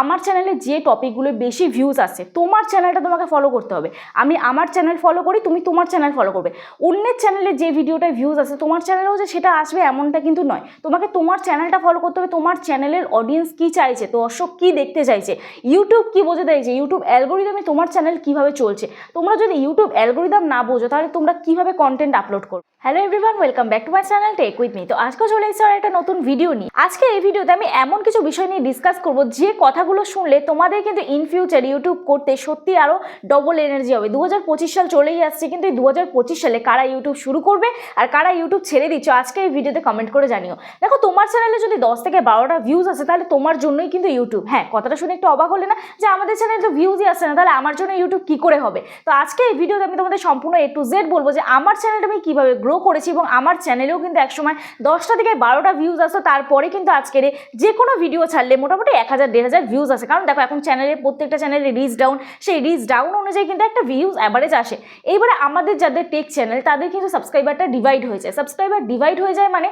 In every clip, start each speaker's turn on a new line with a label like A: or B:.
A: আমার চ্যানেলে যে টপিকগুলো বেশি ভিউজ আসছে, তোমার চ্যানেলটা তোমাকে ফলো করতে হবে। আমি আমার চ্যানেল ফলো করি, তুমি তোমার চ্যানেল ফলো করবে। অন্যের চ্যানেলে যে ভিডিওটা ভিউজ আছে তোমার চ্যানেলেও যে সেটা আসবে এমনটা কিন্তু নয়। তোমাকে তোমার চ্যানেলটা ফলো করতে হবে, তোমার চ্যানেলের অডিয়েন্স কী চাইছে, দর্শক কী দেখতে চাইছে ইউটিউব কী বোঝাতে চাইছে ইউটিউব অ্যালগোরিদমে তোমার চ্যানেল কীভাবে চলছে। তোমরা যদি ইউটিউব অ্যালগোরিদম না বোঝো, তাহলে তোমরা কীভাবে কন্টেন্ট আপলোড করো? Hello everyone welcome back to my channel tech with me তো আজকে চলে আর একটা নতুন ভিডিও নিয়ে। আজকে এই ভিডিওতে আমি এমন কিছু বিষয় নিয়ে ডিসকাস করব, যে কথাগুলো শুনলে তোমাদের কিন্তু ইন ফিউচার ইউটিউব করতে সত্যি আরও ডবল এনার্জি হবে। দু হাজার পঁচিশ সাল চলেই আসছে, কিন্তু এই দু হাজার পঁচিশ সালে কারা ইউটিউব শুরু করবে আর কারা ইউটিউব ছেড়ে দিচ্ছ, আজকে এই ভিডিওতে কমেন্ট করে জানিও। দেখো, তোমার চ্যানেলে যদি দশ থেকে বারোটা ভিউজ আছে তাহলে তোমার জন্যই কিন্তু ইউটিউব হ্যাঁ কথাটা শুনে একটু অবাক হলে না, যে আমাদের চ্যানেলে তো ভিউজই আসছে না, তাহলে আমার জন্য ইউটিউব কী করে হবে? তো আজকে এই ভিডিওতে আমি তোমাদের সম্পূর্ণ এ টু জেড বলব যে আমার চ্যানেলটা আমি কীভাবে গ্রো করেছি এবং আমার চ্যানেলেও কিন্তু একসময় দশটা থেকে বারোটা ভিউজ আসতো, তারপরে কিন্তু আজকের যে কোনো ভিডিও ছাড়লে মোটামুটি এক হাজার, দেড় হাজার ভিউজ আসে। কারণ দেখো, এখন চ্যানেলে প্রত্যেকটা চ্যানেলে রিচ ডাউন সেই রিচ ডাউন অনুযায়ী কিন্তু একটা ভিউজ অ্যাভারেজ আসে। এইবারে আমাদের যাদের টেক চ্যানেল তাদের কিন্তু সাবস্ক্রাইবারটা ডিভাইড হয়ে যায়। সাবস্ক্রাইবার ডিভাইড হয়ে যায় মানে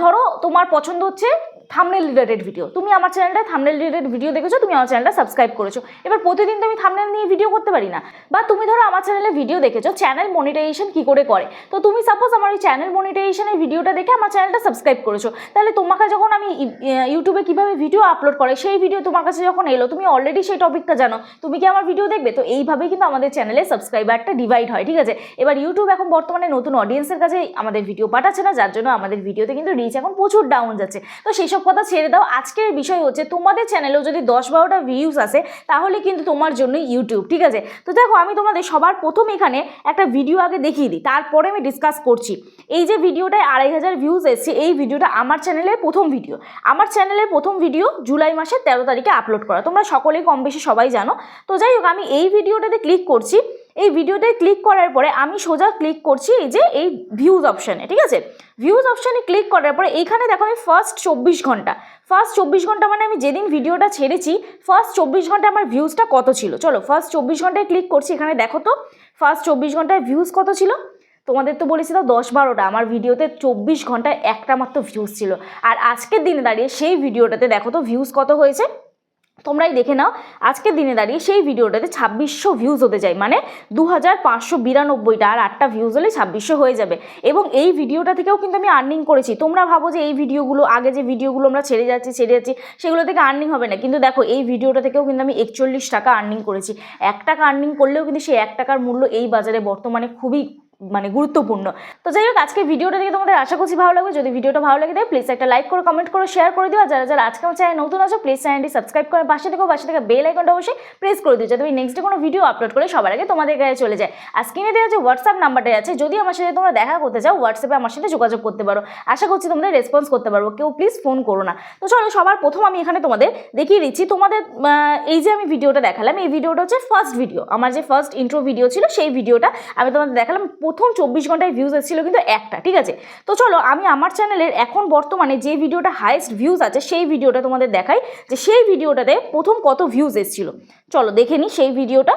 A: ধরো তোমার পছন্দ হচ্ছে থামনেল রিলেটেড ভিডিও তুমি আমার চ্যানেলটা থামনেল রিলেটেড ভিডিও দেখেছ, তুমি আমার চ্যানেলটা সাবস্ক্রাইব করেছ। এবার প্রতিদিন তো আমি থামনেল নিয়ে ভিডিও করতে পারি না। বা তুমি ধরো আমার চ্যানেলে ভিডিও দেখেছ চ্যানেল মনিটাইজেশন কি করে করে? তো তুমি সাপোজ আমার ওই চ্যানেল মনিটাইজেশনের ভিডিওটা দেখে আমার চ্যানেলটা সাবস্ক্রাইব করেছ। তাহলে তোমাকে যখন আমি ইউটিউবে কীভাবে ভিডিও আপলোড করে সেই ভিডিও তোমার কাছে যখন এলো, তুমি অলরেডি সেই টপিকটা জানো। তুমি কি আমার ভিডিও দেখবে? তো এইভাবেই কিন্তু আমাদের চ্যানেলে সাবস্ক্রাইবারটা ডিভাইড হয়, ঠিক আছে? এবার ইউটিউব এখন বর্তমানে নতুন অডিয়েন্সের কাছে আমাদের ভিডিও পাঠাচ্ছে না, যার জন্য আমাদের ভিডিওতে কিন্তু রিচ এখন প্রচুর ডাউন যাচ্ছে। তো সেই সব কথা ছেড়ে দাও। আজকের বিষয় হচ্ছে, তোমাদের চ্যানেলেও যদি দশ বারোটা ভিউজ আসে, তাহলে কিন্তু তোমার জন্য ইউটিউব ঠিক আছে? তো দেখো, আমি তোমাদের সবার প্রথম এখানে একটা ভিডিও আগে দেখিয়ে দিই। তারপরে আমি ডিসকাস করছি। এই যে ভিডিওটায় আড়াই হাজার ভিউজ এসছে, এই ভিডিওটা আমার চ্যানেলের প্রথম ভিডিও আমার চ্যানেলের প্রথম ভিডিও জুলাই মাসের তেরো তারিখে আপলোড করা। তোমরা সকলেই কম বেশি সবাই জানো। তো যাই হোক, আমি এই ভিডিওটাতে ক্লিক করছি। এই ভিডিওটায় ক্লিক করার পরে আমি সোজা ক্লিক করছি এই যে, এই ভিউজ অপশানে ঠিক আছে? ভিউজ অপশানে ক্লিক করার পরে এইখানে দেখো আমি ফার্স্ট চব্বিশ ঘণ্টা। ফার্স্ট চব্বিশ ঘণ্টা মানে আমি যেদিন ভিডিওটা ছেড়েছি ফার্স্ট চব্বিশ ঘণ্টা আমার ভিউজটা কত ছিল? চলো ফার্স্ট চব্বিশ ঘন্টায় ক্লিক করছি, এখানে দেখো তো ফার্স্ট চব্বিশ ঘন্টায় ভিউজ কত ছিল? তোমাদের তো বলেছিল দশ বারোটা, আমার ভিডিওতে চব্বিশ ঘন্টায় একটা মাত্র ভিউজ ছিল। আর আজকের দিনে দাঁড়িয়ে সেই ভিডিওটাতে দেখো তো ভিউজ কত হয়েছে? তোমরাই দেখে নাও আজকে দিনে দাঁড়িয়ে সেই ভিডিওটাতে ছাব্বিশশো ভিউজ হতে যায় মানে দু হাজার পাঁচশো বিরানব্বইটা আর আটটা ভিউজ হলে ছাব্বিশশো হয়ে যাবে। এবং এই ভিডিওটা থেকেও কিন্তু আমি আর্নিং করেছি। তোমরা ভাবো যে এই ভিডিওগুলো, আগে যে ভিডিওগুলো আমরা ছেড়ে যাচ্ছি ছেড়ে যাচ্ছি, সেগুলো থেকে আর্নিং হবে না। কিন্তু দেখো, এই ভিডিওটা থেকেও কিন্তু আমি একচল্লিশ টাকা আর্নিং করেছি। এক টাকা আর্নিং করলেও কিন্তু সেই এক টাকার মূল্য এই বাজারে বর্তমানে খুবই মানে গুরুত্বপূর্ণ। তো যাই হোক আজকে ভিডিওটা দেখে তোমাদের আশা করছি ভালো লাগবে। যদি ভিডিওটা ভালো লাগে প্লিজ একটা লাইক করো কমেন্ট করো শেয়ার করে দিও। আর যারা যারা আজকে আমার চ্যানেল নতুন আছো প্লিজ চ্যানেলটি সাবস্ক্রাইব করে পাশে থেকেও পাশে থেকে বেল আইকনটা অবশ্যই প্রেস করে দিও, যাতে আমি নেক্সট কোনো ভিডিও আপলোড করে সবার আগে তোমাদের কাছে চলে যায় আর স্ক্রিনে দেওয়া যে হোয়াটসঅ্যাপ নাম্বারটা আছে, যদি আমার সাথে তোমরা দেখা করতে চাও হোয়াটসঅ্যাপে আমার সাথে যোগাযোগ করতে পারো। আশা করছি তোমাদের রেসপন্স করতে পারব, কেউ প্লিজ ফোন করো না। তো চলো, সবার প্রথম আমি এখানে তোমাদের দেখিয়ে দিচ্ছি। তোমাদের এই যে আমি ভিডিওটা দেখালাম, এই ভিডিওটা হচ্ছে ফার্স্ট ভিডিও আমার যে ফার্স্ট ইন্ট্রো ভিডিও ছিল, সেই ভিডিওটা আমি তোমাদের দেখালাম প্রথম চব্বিশ ঘন্টায় ভিউজ এসেছিল কিন্তু একটা, ঠিক আছে? তো চলো, আমি আমার চ্যানেলের এখন বর্তমানে যে ভিডিওটা হাইয়েস্ট ভিউজ আছে, সেই ভিডিওটা তোমাদের দেখাই, যে সেই ভিডিওটাতে প্রথম কত ভিউজ এসেছিল। চলো, দেখে নিই সেই ভিডিওটা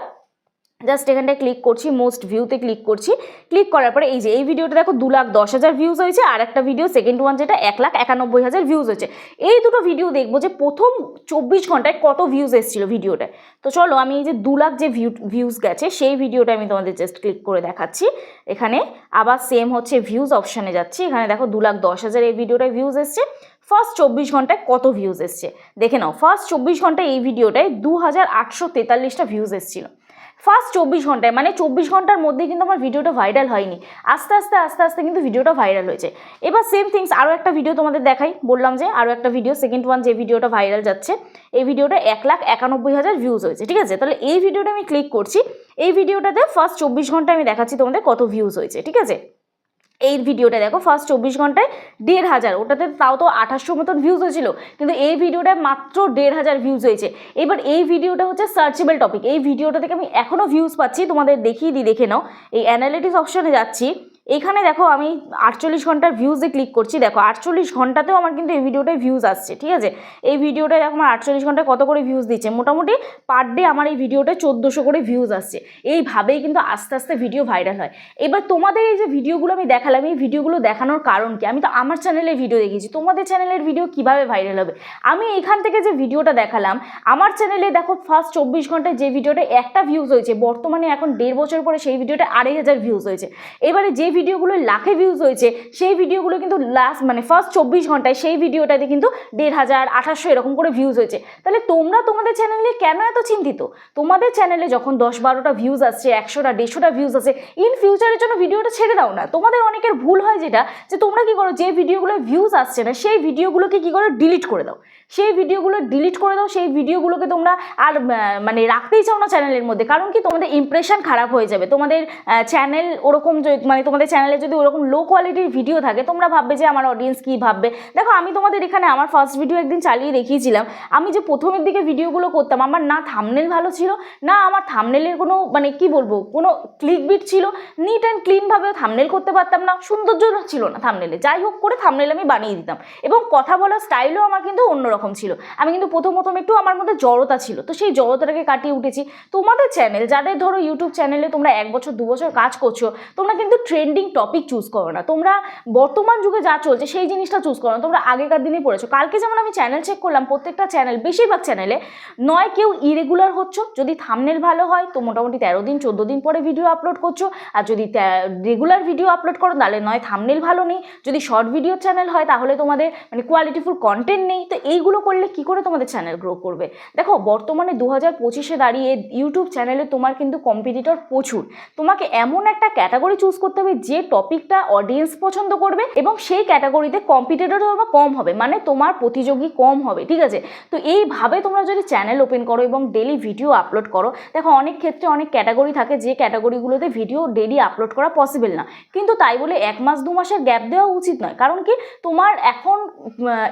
A: জাস্ট এখানটায় ক্লিক করছি মোস্ট ভিউতে ক্লিক করছি। ক্লিক করার পরে এই যে, এই ভিডিওটা দেখো, দু লাখ দশ হাজার ভিউজ হয়েছে, আর একটা ভিডিও সেকেন্ড ওয়ান যেটা, এক লাখ একানব্বই হাজার ভিউজ হয়েছে। এই দুটো ভিডিও দেখব যে, প্রথম চব্বিশ ঘন্টায় কত ভিউজ এসেছিল ভিডিওটায় তো চলো, আমি এই যে দু লাখ যে ভিউ ভিউজ গেছে, সেই ভিডিওটা আমি তোমাদের জাস্ট ক্লিক করে দেখাচ্ছি। এখানে আবার সেম হচ্ছে ভিউজ অপশানে যাচ্ছি। এখানে দেখো, দু লাখ দশ হাজার এই ভিডিওটায় ভিউজ এসছে। ফার্স্ট চব্বিশ ঘন্টায় কত ভিউজ এসছে? দেখে নাও ফার্স্ট চব্বিশ ঘন্টায় এই ভিডিওটায় দু হাজার আটশো তেতাল্লিশটা ভিউজ এসেছিল। ফার্স্ট চব্বিশ ঘন্টায় মানে চব্বিশ ঘণ্টার মধ্যে কিন্তু আমার ভিডিওটা ভাইরাল হয়নি। আস্তে আস্তে আস্তে আস্তে কিন্তু ভিডিওটা ভাইরাল হয়েছে। এবার সেম থিংস আরও একটা ভিডিও তোমাদের দেখাই। বললাম যে আরও একটা ভিডিও সেকেন্ড ওয়ান যে ভিডিওটা ভাইরাল যাচ্ছে, এই ভিডিওটা এক লাখ একানব্বই হাজার ভিউজ হয়েছে, ঠিক আছে? তাহলে এই ভিডিওটা আমি ক্লিক করছি। এই ভিডিওটাতে ফার্স্ট চব্বিশ ঘন্টায় আমি দেখাচ্ছি তোমাদের কত ভিউজ হয়েছে, ঠিক আছে? এই ভিডিওটা দেখো ফার্স্ট চব্বিশ ঘন্টায় দেড় হাজার। ওটাতে তাও তো আঠাশশো মতন ভিউজ হয়েছিল, কিন্তু এই ভিডিওটায় মাত্র দেড় হাজার ভিউজ হয়েছে। এবার এই ভিডিওটা হচ্ছে সার্চেবল টপিক এই ভিডিওটা থেকে আমি এখনও ভিউজ পাচ্ছি, তোমাদের দেখিয়ে দিই, দেখে নাও। এই অ্যানালিটিক্স অপশানে যাচ্ছি। এখানে দেখো আমি আটচল্লিশ ঘণ্টার ভিউজে ক্লিক করছি। দেখো, আটচল্লিশ ঘন্টাতেও আমার কিন্তু এই ভিডিওটায় ভিউজ আসছে, ঠিক আছে? এই ভিডিওটায় দেখো আমার আটচল্লিশ ঘন্টায় কত করে ভিউজ দিচ্ছে? মোটামুটি পার ডে আমার এই ভিডিওটায় চোদ্দোশো করে ভিউজ আসছে। এইভাবেই কিন্তু আস্তে আস্তে ভিডিও ভাইরাল হয়। এবার তোমাদের এই যে ভিডিওগুলো আমি দেখালাম, এই ভিডিওগুলো দেখানোর কারণ কি? আমি তো আমার চ্যানেলে ভিডিও দেখেছি তোমাদের চ্যানেলের ভিডিও কীভাবে ভাইরাল হবে? আমি এখান থেকে যে ভিডিওটা দেখালাম, আমার চ্যানেলে দেখো ফার্স্ট চব্বিশ ঘন্টায় যে ভিডিওটা একটা ভিউজ হয়েছে, বর্তমানে এখন দেড় বছর পরে সেই ভিডিওটা আড়াই হাজার ভিউজ হয়েছে। এবারে যে ভিডিওগুলো লাখে ভিউজ হয়েছে, সেই ভিডিওগুলো কিন্তু লাস্ট মানে ফার্স্ট চব্বিশ ঘন্টায় সেই ভিডিওটাতে কিন্তু দেড় হাজার, আঠাশশো এরকম করে ভিউজ হয়েছে। তাহলে তোমরা তোমাদের চ্যানেলে কেন এত চিন্তিত? তোমাদের চ্যানেলে যখন দশ বারোটা ভিউজ আসছে, একশোটা, দেড়শোটা ভিউজ আছে ইন ফিউচারের জন্য ভিডিওটা ছেড়ে দাও না। তোমাদের অনেকের ভুল হয় যেটা, যে তোমরা কি করো, যে ভিডিওগুলো ভিউজ আসছে না, সেই ভিডিওগুলোকে কি করো ডিলিট করে দাও। সেই ভিডিওগুলো ডিলিট করে দাও, সেই ভিডিওগুলোকে তোমরা আর মানে রাখতেই চাও না চ্যানেলের মধ্যে। কারণ কি, তোমাদের ইমপ্রেশন খারাপ হয়ে যাবে। তোমাদের চ্যানেল ওরকম মানে তোমাদের চ্যানেলে যদি ওরকম লো কোয়ালিটির ভিডিও থাকে, তোমরা ভাববে যে আমার অডিয়েন্স কী ভাববে? দেখো, আমি তোমাদের এখানে আমার ফার্স্ট ভিডিও একদিন চালিয়ে দেখিয়েছিলাম। আমি যে প্রথমের দিকে ভিডিওগুলো করতাম, আমার না থামনেল ভালো ছিল, না আমার থামনেলের কোনো মানে কি বলব, কোনো ক্লিক বিট ছিল নিট অ্যান্ড ক্লিনভাবেও থামনেল করতে পারতাম না, সৌন্দর্য ছিল না থামনেলে যাই হোক করে থামনেল আমি বানিয়ে দিতাম। এবং কথা বলার স্টাইলও আমার কিন্তু অন্যরকম ছিল। আমি কিন্তু প্রথম প্রথম একটু আমার মধ্যে জড়তা ছিল, তো সেই জড়তাটাকে কাটিয়ে উঠেছি। তোমাদের চ্যানেল যাদের ধরো ইউটিউব চ্যানেলে তোমরা এক বছর, দু বছর কাজ করছ, তোমরা কিন্তু ট্রেন্ডিং টপিক চুজ করো না। তোমরা বর্তমান যুগে যা চলছে সেই জিনিসটা চুজ করো না। তোমরা আগেকার দিনে পড়েছো। কালকে যেমন আমি চ্যানেল চেক করলাম, প্রত্যেকটা চ্যানেল বেশিরভাগ চ্যানেলে নয় কেউ ইরেগুলার হচ্ছ। যদি থামনেল ভালো হয়, তো মোটামুটি তেরো দিন, চোদ্দ দিন পরে ভিডিও আপলোড করছ। আর যদি রেগুলার ভিডিও আপলোড করো, তাহলে নয় থামনেল ভালো নেই। যদি শর্ট ভিডিও চ্যানেল হয়, তাহলে তোমাদের মানে কোয়ালিটিফুল কন্টেন্ট নেই। তো এইগুলো করলে কি করে তোমাদের চ্যানেল গ্রো করবে? দেখো, বর্তমানে দু হাজার পঁচিশে দাঁড়িয়ে ইউটিউব চ্যানেলে তোমার কিন্তু কম্পিটিটর প্রচুর। তোমাকে এমন একটা ক্যাটাগরি চুজ করতে হবে যে টপিকটা অডিয়েন্স পছন্দ করবে এবং সেই ক্যাটাগরিতে কম্পিটিটর তোমার কম হবে মানে তোমার প্রতিযোগী কম হবে, ঠিক আছে? তো এইভাবে তোমরা যদি চ্যানেল ওপেন করো এবং ডেলি ভিডিও আপলোড করো, দেখো অনেক ক্ষেত্রে অনেক ক্যাটাগরি থাকে যে ক্যাটাগরিগুলোতে ভিডিও ডেলি আপলোড করা পসিবল না। কিন্তু তাই বলে এক মাস, দু মাসের গ্যাপ দেওয়া উচিত নয়। কারণ কি? তোমার এখন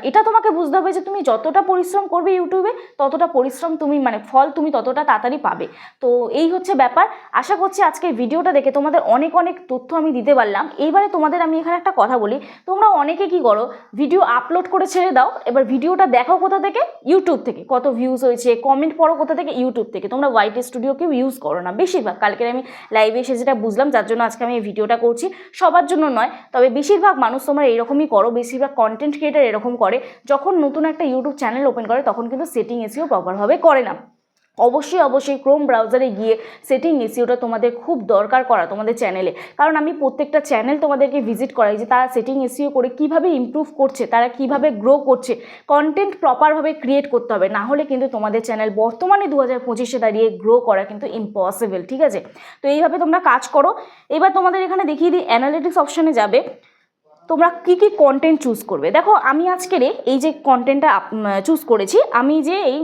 A: এটা তোমাকে বুঝতে হবে যে তুমি যতটা পরিশ্রম করবে ইউটিউবে ততটা পরিশ্রম তুমি মানে ফল তুমি ততটা তাড়াতাড়ি পাবে। তো এই হচ্ছে ব্যাপার। আশা করছি আজকে ভিডিওটা দেখে তোমাদের অনেক অনেক তথ্য আমি দিতে পারলাম। এইবারে তোমাদের আমি এখানে একটা কথা বলি, তোমরা অনেকে কি করো ভিডিও আপলোড করে ছেড়ে দাও, এবার ভিডিওটা দেখো কোথা থেকে? ইউটিউব থেকে। কত ভিউজ হয়েছে কমেন্ট পড়ো কোথা থেকে? ইউটিউব থেকে। তোমরা হোয়াইট স্টুডিওকেও ইউজ করো না। বেশিরভাগ কালকে আমি লাইভে এসে যেটা বুঝলাম, যার জন্য আজকে আমি এই ভিডিওটা করছি, সবার জন্য নয়, তবে বেশিরভাগ মানুষ তোমরা এরকমই করো, বেশিরভাগ কন্টেন্ট ক্রিয়েটার এরকম করে, যখন নতুন একটা ইউটিউব চ্যানেল ওপেন করে, তখন কিন্তু সেটিং এসিও প্রপারভাবে করে না। অবশ্যই অবশ্যই ক্রোম ব্রাউজারে গিয়ে সেটিং এসিওটা তোমাদের খুব দরকার করা তোমাদের চ্যানেলে কারণ আমি প্রত্যেকটা চ্যানেল তোমাদেরকে ভিজিট করাই যে তারা সেটিং এসিও করে কীভাবে ইমপ্রুভ করছে, তারা কীভাবে গ্রো করছে কন্টেন্ট প্রপারভাবে ক্রিয়েট করতে হবে। না হলে কিন্তু তোমাদের চ্যানেল বর্তমানে দু হাজার পঁচিশে দাঁড়িয়ে গ্রো করা কিন্তু ইম্পসিবল ঠিক আছে? তো এইভাবে তোমরা কাজ করো। এবার তোমাদের এখানে দেখিয়ে দিই অ্যানালিটিক্স অপশানে যাবে। তোমরা কী কী কন্টেন্ট চুজ করবে? দেখো, আমি আজকের এই যে কন্টেন্টটা চুজ করেছি, আমি যে এই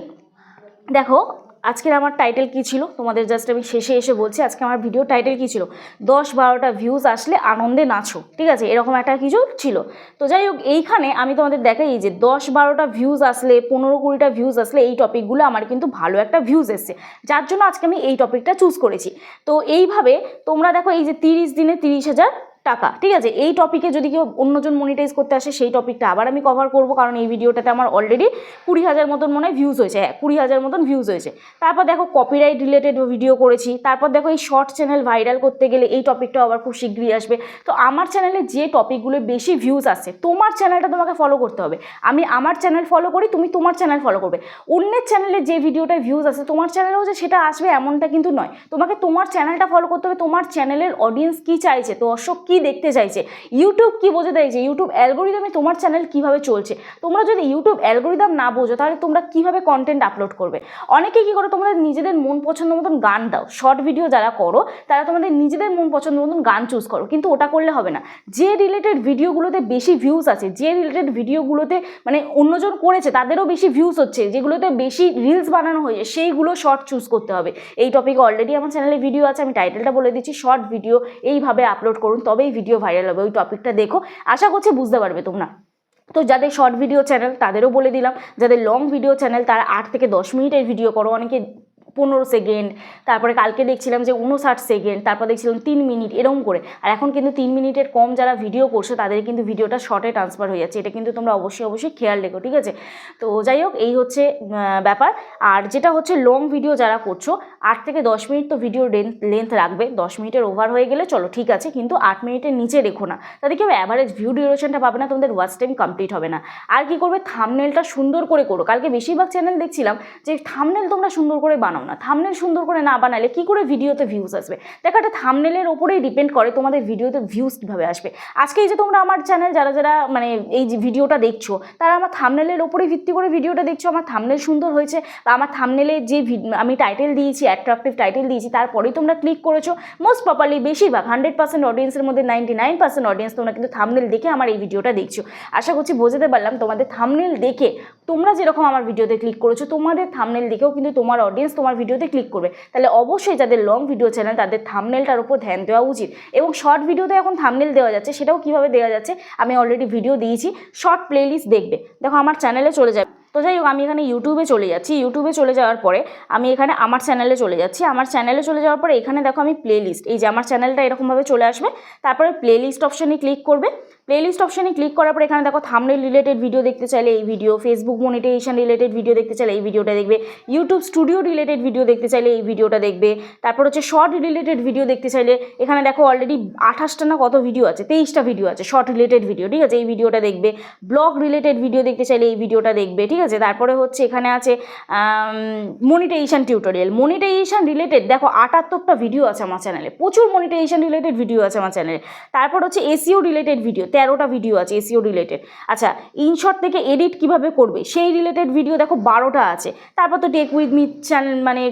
A: দেখো আজকের আমার টাইটেল কী ছিল? তোমাদের জাস্ট আমি শেষে এসে বলছি, আজকে আমার ভিডিও টাইটেল কী ছিল? দশ বারোটা ভিউজ আসলে আনন্দে নাচো, ঠিক আছে? এরকম একটা কিছু ছিল। তো যাই হোক, এইখানে আমি তোমাদের দেখাই যে দশ বারোটা ভিউজ আসলে, পনেরো কুড়িটা ভিউজ আসলে এই টপিকগুলো আমার কিন্তু ভালো একটা ভিউজ এসছে। যার জন্য আজকে আমি এই টপিকটা চুজ করেছি। তো এইভাবে তোমরা দেখো এই যে তিরিশ দিনে তিরিশ হাজার টাকা, ঠিক আছে? এই টপিকে যদি কেউ অন্যজন মনিটাইজ করতে আসে, সেই টপিকটা আবার আমি কভার করব। কারণ এই ভিডিওটাতে আমার অলরেডি কুড়ি হাজার মতন মনে হয় ভিউজ হয়েছে। হ্যাঁ কুড়ি হাজার মতন ভিউজ হয়েছে। তারপর দেখো কপিরাইট রিলেটেড ভিডিও করেছি। তারপর দেখো এই শর্ট চ্যানেল ভাইরাল করতে গেলে এই টপিকটাও আবার খুব শীঘ্রই আসবে। তো আমার চ্যানেলে যে টপিকগুলো বেশি ভিউজ আসছে, তোমার চ্যানেলটা তোমাকে ফলো করতে হবে। আমি আমার চ্যানেল ফলো করি, তুমি তোমার চ্যানেল ফলো করবে। অন্যের চ্যানেলে যে ভিডিওটায় ভিউজ আছে তোমার চ্যানেলেও যে সেটা আসবে এমনটা কিন্তু নয়। তোমাকে তোমার চ্যানেলটা ফলো করতে হবে। তোমার চ্যানেলের অডিয়েন্স কী চাইছে? দর্শক কী দেখতে চাইছে? ইউটিউব কী বোঝাতে চাইছে? ইউটিউব অ্যালগোরিদমে তোমার চ্যানেল কীভাবে চলছে? তোমরা যদি ইউটিউব অ্যালগোরিদম না বোঝো, তাহলে তোমরা কীভাবে কন্টেন্ট আপলোড করবে? অনেকে কী করো? তোমরা নিজেদের মন পছন্দ মতন গান দাও। শর্ট ভিডিও যারা করো, তারা তোমাদের নিজেদের মন পছন্দ মতন গান চুজ করো। কিন্তু ওটা করলে হবে না। যে রিলেটেড ভিডিওগুলোতে বেশি ভিউজ আছে, যে রিলেটেড ভিডিওগুলোতে মানে অন্যজন করেছে, তাদেরও বেশি ভিউজ হচ্ছে, যেগুলোতে বেশি রিলস বানানো হয়েছে, সেইগুলো শর্ট চুজ করতে হবে। এই টপিকে অলরেডি আমার চ্যানেলে ভিডিও আছে, আমি টাইটেলটা বলে দিচ্ছি শর্ট ভিডিও এইভাবে আপলোড করুন। তবেই ভিডিও ভাইরাল হবে, ওই টপিকটা দেখো। আশা করছি বুঝতে পারবে তোমরা। তো যাদের শর্ট ভিডিও চ্যানেল তাদেরও বলে দিলাম, যাদের লং ভিডিও চ্যানেল তারা আট থেকে দশ মিনিটের ভিডিও করো। অনেকে পনেরো সেকেন্ড, তারপরে কালকে দেখছিলাম যে উনষাট সেকেন্ড, তারপর দেখছিলাম তিন মিনিট এরকম করে। আর এখন কিন্তু তিন মিনিটের কম যারা ভিডিও করছে, তাদের কিন্তু ভিডিওটা শর্টে ট্রান্সফার হয়ে যাচ্ছে। এটা কিন্তু তোমরা অবশ্যই অবশ্যই খেয়াল রেখো, ঠিক আছে? তো যাই হোক, এই হচ্ছে ব্যাপার। আর যেটা হচ্ছে লং ভিডিও যারা করছ, আট থেকে দশ মিনিট তো ভিডিও লেন্থ রাখবে। দশ মিনিটের ওভার হয়ে গেলে চলো, ঠিক আছে? কিন্তু আট মিনিটের নিচে রেখো না। তাতে কেউ অ্যাভারেজ ভিউ ডিউরেশনটা পাবে না, তোমাদের ওয়াচ টাইম কমপ্লিট হবে না। আর কি করবে? থামনেলটা সুন্দর করে করো। কালকে বেশিরভাগ চ্যানেল দেখছিলাম যে থামনেল তোমরা সুন্দর করে বানাও। না। থামনেল সুন্দর করে না বানালে কি করে ভিডিওতে ভিউজ আসবে? দেখো, একটা থামনেলের ওপরেই ডিপেন্ড করে তোমাদের ভিডিওতে ভিউজ কীভাবে আসবে। আজকে এই যে তোমরা আমার চ্যানেল যারা যারা মানে এই যে ভিডিওটা দেখছ, তারা আমার থামনেলের ওপরেই ভিত্তি করে ভিডিওটা দেখছ। আমার থামনেল সুন্দর হয়েছে। বা আমার থামনেলে যে আমি টাইটেল দিয়েছি অ্যাট্রাকটিভ টাইটেল দিয়েছি, তারপরেই তোমরা ক্লিক করেছ। মোস্ট প্রপারলি বেশিরভাগ হান্ড্রেড পার্সেন্ট অডিয়েন্সের মধ্যে নাইনটি নাইন পার্সেন্ট অডিয়েন্স তোমরা কিন্তু থামনেল দেখে আমার এই ভিডিওটা দেখছ। আশা করছি বোঝাতে পারলাম, তোমাদের থামনেল দেখে তোমরা যেরকম আমার ভিডিওতে ক্লিক করেছ, তোমাদের থামনেল দেখেও কিন্তু তোমার অডিয়েন্স তোমার ভিডিওতে ক্লিক করবে। তাহলে অবশ্যই যাদের লং ভিডিও চ্যানেল তাদের থামনেলটার উপর ধ্যান দেওয়া উচিত। এবং শর্ট ভিডিওতে এখন থামনেল দেওয়া যাচ্ছে, সেটাও কীভাবে দেওয়া যাচ্ছে, আমি অলরেডি ভিডিও দিয়েছি। শর্ট প্লেলিস্ট দেখবে। দেখো, আমার চ্যানেলে চলে যাবে। তো যাই হোক, আমি এখানে ইউটিউবে চলে যাচ্ছি। ইউটিউবে চলে যাওয়ার পরে আমি এখানে আমার চ্যানেলে চলে যাচ্ছি। আমার চ্যানেলে চলে যাওয়ার পরে এখানে দেখো আমি প্লেলিস্ট এই যে আমার চ্যানেলটা এরকমভাবে চলে আসবে। তারপরে প্লেলিস্ট অপশানে ক্লিক করবে। প্লেলিস্ট অপশানে ক্লিক করার পর এখানে দেখো থামনেল রিলেটেড ভিডিও দেখতে চাইলে এই video Facebook monetization related video দেখতে চাইলে এই ভিডিওটা দেখবে ইউটিউব স্টুডিও রিলেটেড ভিডিও দেখতে চাইলে এই ভিডিওটা দেখবে, তারপর হচ্ছে শর্ট রিলেটেড ভিডিও দেখতে চাইলে এখানে দেখো অলরেডি আঠাশটা না কত ভিডিও আছে, তেইশটা ভিডিও আছে শর্ট রিলেটেড ভিডিও ঠিক আছে? এই ভিডিওটা দেখবে ব্লগ রিলেটেড ভিডিও দেখতে চাইলে এই ভিডিওটা দেখবে, ঠিক আছে? তারপরে হচ্ছে এখানে আছে মনিটাইজেশন টিউটোরিয়াল মনিটাইজেশন রিলেটেড দেখো আটাত্তরটা ভিডিও আছে আমার চ্যানেলে প্রচুর মনিটাইজেশন রিলেটেড ভিডিও আছে আমার চ্যানেলে তারপর হচ্ছে এসিও রিলেটেড ভিডিও তেরোটা ভিডিও আছে এসিও রিলেটেড আচ্ছা ইনশর্ট থেকে এডিট কীভাবে করবে? সেই রিলেটেড ভিডিও দেখো বারোটা আছে। তারপর তো টেক উইথ মি চ্যানেল মানে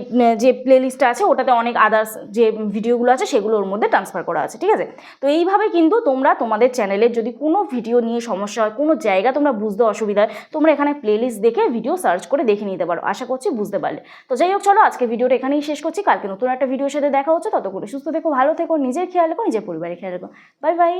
A: যে প্লেলিস্টটা আছে, ওটাতে অনেক আদার্স যে ভিডিওগুলো আছে সেগুলো ওর মধ্যে ট্রান্সফার করা আছে, ঠিক আছে? তো এইভাবে কিন্তু তোমরা তোমাদের চ্যানেলের যদি কোনো ভিডিও নিয়ে সমস্যা হয়, কোনো জায়গা তোমরা বুঝতে অসুবিধা হয়, তোমরা এখানে প্লেলিস্ট দেখে ভিডিও সার্চ করে দেখে নিতে পারো। আশা করছি বুঝতে পারলে। তো যাই হোক, চলো আজকে ভিডিওটা এখানেই শেষ করছি। কালকে নতুন একটা ভিডিওর সাথে দেখা হচ্ছে। ততক্ষণে সুস্থ থেকো, ভালো থেকো, নিজের খেয়াল রেখো, নিজের পরিবারের খেয়াল রেখো। Bye bye